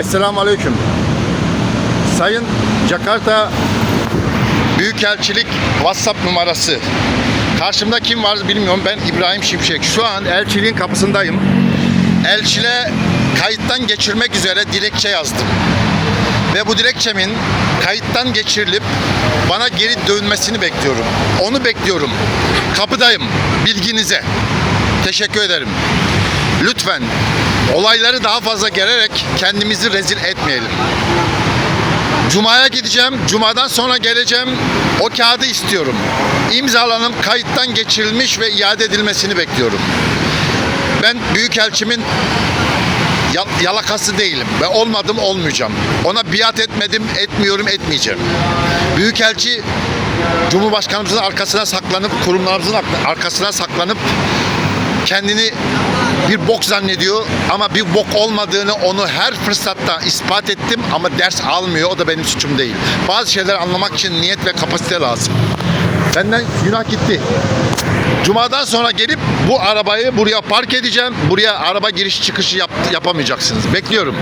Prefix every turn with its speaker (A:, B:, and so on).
A: Esselamu Aleyküm. Sayın Jakarta Büyükelçilik WhatsApp numarası. Karşımda kim var bilmiyorum. Ben İbrahim Şimşek. Şu an elçiliğin kapısındayım. Elçile kayıttan geçirmek üzere dilekçe yazdım. Ve bu dilekçemin kayıttan geçirilip bana geri dönmesini bekliyorum. Onu bekliyorum. Kapıdayım. Bilginize. Teşekkür ederim. Lütfen olayları daha fazla gererek kendimizi rezil etmeyelim. Cuma'ya gideceğim. Cuma'dan sonra geleceğim. O kağıdı istiyorum. İmzalanıp kayıttan geçirilmiş ve iade edilmesini bekliyorum. Ben Büyükelçimin ya- yalakası değilim ve olmadım olmayacağım. Ona biat etmedim, etmiyorum, etmeyeceğim. Büyükelçi Cumhurbaşkanımızın arkasına saklanıp, kurumlarımızın ar- arkasına saklanıp kendini bir bok zannediyor ama bir bok olmadığını onu her fırsatta ispat ettim ama ders almıyor. O da benim suçum değil. Bazı şeyler anlamak için niyet ve kapasite lazım. Benden günah gitti. Cuma'dan sonra gelip bu arabayı buraya park edeceğim. Buraya araba giriş çıkışı yap- yapamayacaksınız. Bekliyorum.